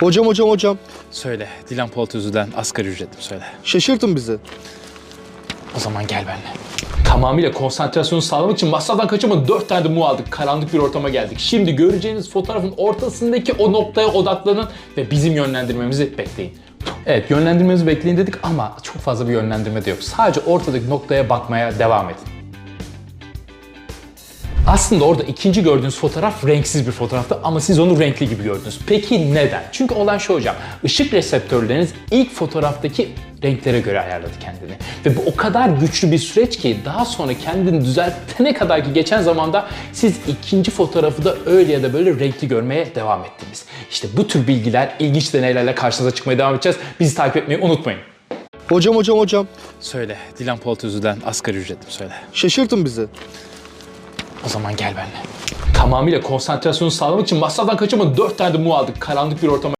Hocam hocam hocam. Söyle, Dilan Polat Özü'den asgari ücretim söyle. Şaşırtın bizi. O zaman gel benimle. Tamamıyla konsantrasyonu sağlamak için masraftan kaçamadan 4 tane de mu aldık. Karanlık bir ortama geldik. Şimdi göreceğiniz fotoğrafın ortasındaki o noktaya odaklanın ve bizim yönlendirmemizi bekleyin. Evet yönlendirmemizi bekleyin dedik ama çok fazla bir yönlendirme de yok. Sadece ortadaki noktaya bakmaya devam edin. Aslında orada ikinci gördüğünüz fotoğraf renksiz bir fotoğraftı ama siz onu renkli gibi gördünüz. Peki neden? Çünkü olan şu hocam, ışık reseptörleriniz ilk fotoğraftaki renklere göre ayarladı kendini. Ve bu o kadar güçlü bir süreç ki daha sonra kendini düzeltene kadar ki geçen zamanda siz ikinci fotoğrafı da öyle ya da böyle renkli görmeye devam ettiniz. İşte bu tür bilgiler, ilginç deneylerle karşınıza çıkmaya devam edeceğiz. Bizi takip etmeyi unutmayın. Hocam hocam hocam. Söyle, Dilan Polat Özü'den asgari ücretim söyle. Şaşırtın bizi. O zaman gel benimle. Tamamıyla konsantrasyonu sağlamak için masraftan kaçamadan 4 tane de mu aldık. Karanlık bir ortama